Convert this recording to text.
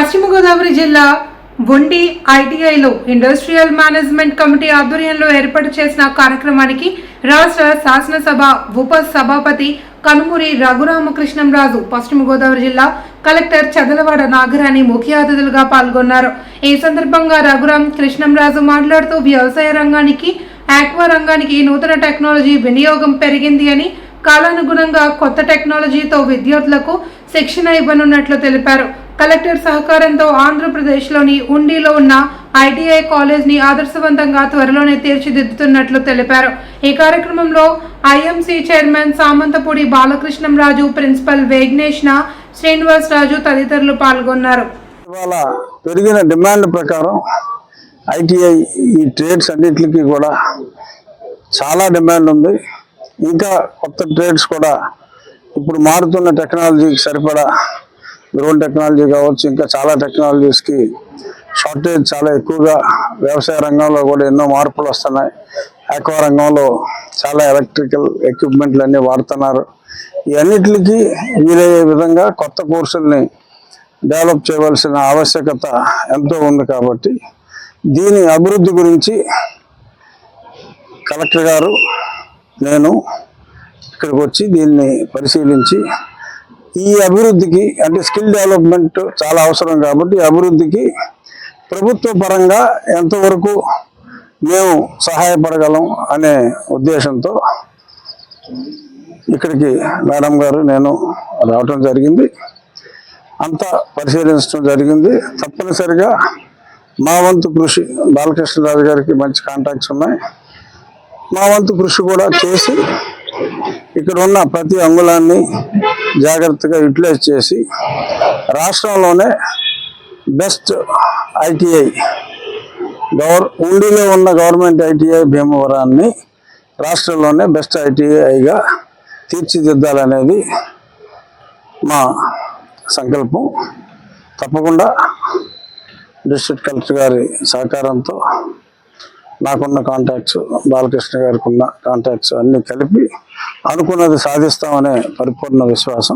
పశ్చిమ గోదావరి జిల్లా బొండి ఐటీఐలో ఇండస్ట్రియల్ మేనేజ్మెంట్ కమిటీ ఆధ్వర్యంలో ఏర్పాటు చేసిన కార్యక్రమానికి రాష్ట్ర శాసనసభ ఉప సభాపతి కనుమూరి రఘురామకృష్ణంరాజు పశ్చిమ గోదావరి జిల్లా కలెక్టర్ చదలవాడ నాగరాణి ముఖ్య అతిథులుగా పాల్గొన్నారు. ఈ సందర్భంగా రఘురాం కృష్ణంరాజు మాట్లాడుతూ వ్యవసాయ రంగానికి ఆక్వా రంగానికి నూతన టెక్నాలజీ వినియోగం పెరిగింది అని కాలానుగుణంగా కొత్త టెక్నాలజీతో విద్యార్థులకు శిక్షణ ఇవ్వనున్నట్లు తెలిపారు. కలెక్టర్ సహకారంతో ఆంధ్రప్రదేశ్లోని ఉండిలో ఉన్న ఐటీఐ కాలేజ్ని ఆదర్శవంతంగా త్వరలోనే తీర్చిదిద్దుతున్నట్లు తెలిపారు. ఈ కార్యక్రమంలో IMC chairman Samanthapudi Balakrishnamraju principal Vegnesna Srinivas Raju తదితరులు పాల్గొన్నారు. ఇవాళ పెరిగిన డిమాండ్ ప్రకారం ఐటీఐ ఈ ట్రేడ్స్ అన్నిటికీ కూడా చాలా డిమాండ్ ఉంది. ఇంకా కొత్త ట్రేడ్స్ కూడా ఇప్పుడు మారుతున్న టెక్నాలజీకి సరిపడా డ్రోన్ టెక్నాలజీ కావచ్చు ఇంకా చాలా టెక్నాలజీస్కి షార్టేజ్ చాలా ఎక్కువగా వ్యవసాయ రంగంలో కూడా ఎన్నో మార్పులు వస్తున్నాయి. ఆక్వా రంగంలో చాలా ఎలక్ట్రికల్ ఎక్విప్మెంట్లు అన్నీ వాడుతున్నారు. ఇవన్నిటికి వీలయ్యే విధంగా కొత్త కోర్సుల్ని డెవలప్ చేయవలసిన ఆవశ్యకత ఎంతో ఉంది కాబట్టి దీని అభివృద్ధి గురించి కలెక్టర్ గారు నేను ఇక్కడికి వచ్చి దీన్ని పరిశీలించి ఈ అభివృద్ధికి అంటే స్కిల్ డెవలప్మెంట్ చాలా అవసరం కాబట్టి అభివృద్ధికి ప్రభుత్వ పరంగా ఎంతవరకు మేము సహాయపడగలం అనే ఉద్దేశంతో ఇక్కడికి మేడం గారు నేను రావటం జరిగింది. అంతా పరిశీలించడం జరిగింది. తప్పనిసరిగా మా వంతు కృషి బాలకృష్ణరాజు గారికి మంచి కాంటాక్ట్స్ ఉన్నాయి. మా వంతు కృషి కూడా చేసి ఇక్కడ ఉన్న ప్రతి అంగుళాన్ని జాగ్రత్తగా యూటిలైజ్ చేసి రాష్ట్రంలోనే బెస్ట్ ఐటీఐ గవర్ ఉండిలో ఉన్న గవర్నమెంట్ ఐటీఐ భీమవరాన్ని రాష్ట్రంలోనే బెస్ట్ ఐటీఐగా తీర్చిదిద్దాలనేది మా సంకల్పం. తప్పకుండా డిస్ట్రిక్ట్ కలెక్టర్ గారి సహకారంతో నాకున్న కాంటాక్ట్స్ బాలకృష్ణ గారికి ఉన్న కాంటాక్ట్స్ అన్నీ కలిపి అనుకున్నది సాధిస్తామనే పరిపూర్ణ విశ్వాసం.